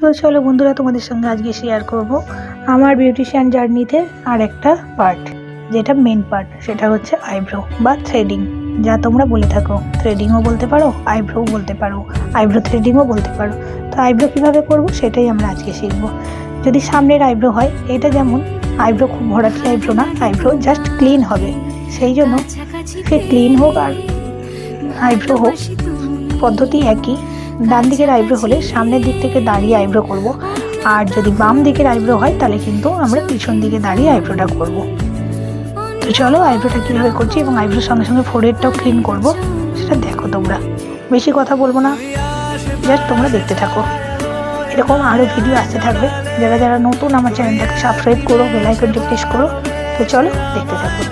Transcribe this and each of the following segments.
তো চলো বন্ধুরা তোমাদের সঙ্গে আজকে শেয়ার করব আমার বিউটিশিয়ান জার্নিতে আর একটা পার্ট যেটা মেন পার্ট সেটা হচ্ছে আইব্রো বা থ্রেডিং যা তোমরা বলে থাকো থ্রেডিংও বলতে পারো আইব্রো বলতে পারো আইব্রো থ্রেডিংও বলতে পারো। তো আইব্রো কীভাবে করব সেটাই আমরা আজকে শিখব। যদি সামনের আইব্রো হয়, এটা যেমন আইব্রো খুব ভরাটি আইব্রো না আইব্রো জাস্ট ক্লিন হবে। সেই জন্য সে ক্লিন হোক আর আইব্রো হোক, পদ্ধতি একই। ডান দিকের আইব্রো হলে সামনের দিক থেকে দাঁড়িয়ে আইব্রো করব। আর যদি বাম দিকের আইব্রো হয়, তাহলে কিন্তু আমরা পিছন দিকে দাঁড়িয়ে আইব্রোটা করব। তো চলো আইব্রোটা কীভাবে করছি এবং আইব্রোর সঙ্গে সঙ্গে ফোরেডটাও ক্লিন করব। সেটা দেখো তোমরা। বেশি কথা বলব না। জাস্ট তোমরা দেখতে থাকো। এরকম আরও ভিডিও আসতে থাকবে। যারা যারা নতুন আমার চ্যানেলটাকে সাবস্ক্রাইব করো বেলাইকনটি প্রেস করো, তো চলো দেখতে থাকো।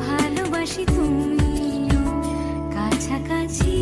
ভালোবাসি তুমি। তুমিও কাছাকাছি